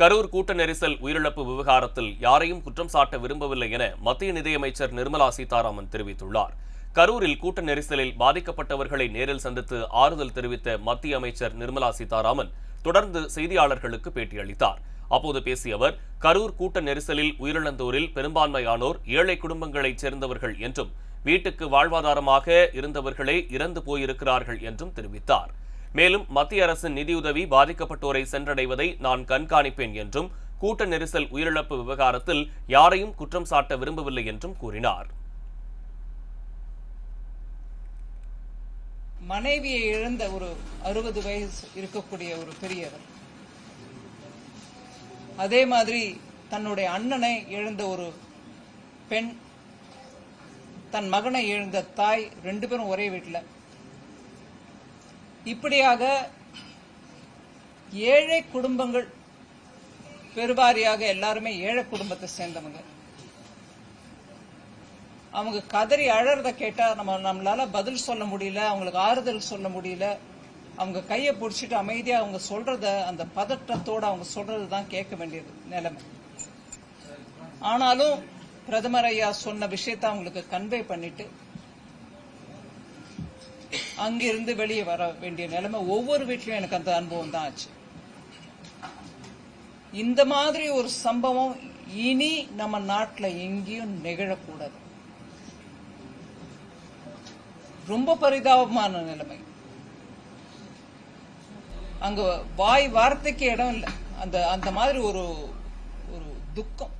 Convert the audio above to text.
கரூர் கூட்ட நெரிசல் உயிரிழப்பு விவகாரத்தில் யாரையும் குற்றம் சாட்ட விரும்பவில்லை என மத்திய நிதியமைச்சர் நிர்மலா சீதாராமன் தெரிவித்துள்ளார். கரூரில் கூட்ட நெரிசலில் பாதிக்கப்பட்டவர்களை நேரில் சந்தித்து ஆறுதல் தெரிவித்த மத்திய அமைச்சர் நிர்மலா சீதாராமன் தொடர்ந்து செய்தியாளர்களுக்கு பேட்டியளித்தார். அப்போது பேசிய அவர் கரூர் கூட்ட நெரிசலில் உயிரிழந்தோரில் பெரும்பான்மையானோர் ஏழை குடும்பங்களைச் சேர்ந்தவர்கள் என்றும் வீட்டுக்கு வாழ்வாதாரமாக இருந்தவர்களே இறந்து போயிருக்கிறார்கள் என்றும் தெரிவித்தார். மேலும் மத்திய அரசின் நிதியுதவி பாதிக்கப்பட்டோரை சென்றடைவதை நான் கண்காணிப்பேன் என்றும் கூட்ட நெரிசல் உயிரிழப்பு விவகாரத்தில் யாரையும் குற்றம் சாட்ட விரும்பவில்லை என்றும் கூறினார். மனைவியை இழந்த ஒரு அறுபது வயசு இருக்கக்கூடிய ஒரு பெரியவர். அதே மாதிரி தன்னுடைய அண்ணனை இழந்த ஒரு பெண் தன் மகனை இழந்த தாய் ரெண்டு பேரும் ஒரே வீட்டில் இப்படியாக ஏழை குடும்பங்கள் பெருவாரியாக எல்லாருமே ஏழை குடும்பத்தை சேர்ந்தவங்க. அவங்க கதறி அழறத கேட்டா நம்ம நம்மளால பதில் சொல்ல முடியல அவங்களுக்கு ஆறுதல் சொல்ல முடியல. அவங்க கையை பிடிச்சிட்டு அமைதியா அவங்க சொல்றத அந்த பதட்டத்தோட அவங்க சொல்றது தான் கேட்க வேண்டியது நிலைமை. ஆனாலும் பிரதமர் ஐயா சொன்ன விஷயத்த அவங்களுக்கு கன்வே பண்ணிட்டு அங்கிருந்து வெளியே வர வேண்டிய நிலைமை ஒவ்வொரு வீட்லயும் எனக்கு அந்த அனுபவம் தான் ஆச்சு. இந்த மாதிரி ஒரு சம்பவம் இனி நம்ம நாட்டில் எங்கேயும் நிகழக்கூடாது. ரொம்ப பரிதாபமான நிலைமை. அங்க வாய் வார்த்தைக்கு இடம் இல்லை. அந்த அந்த மாதிரி ஒரு ஒரு துக்கம்.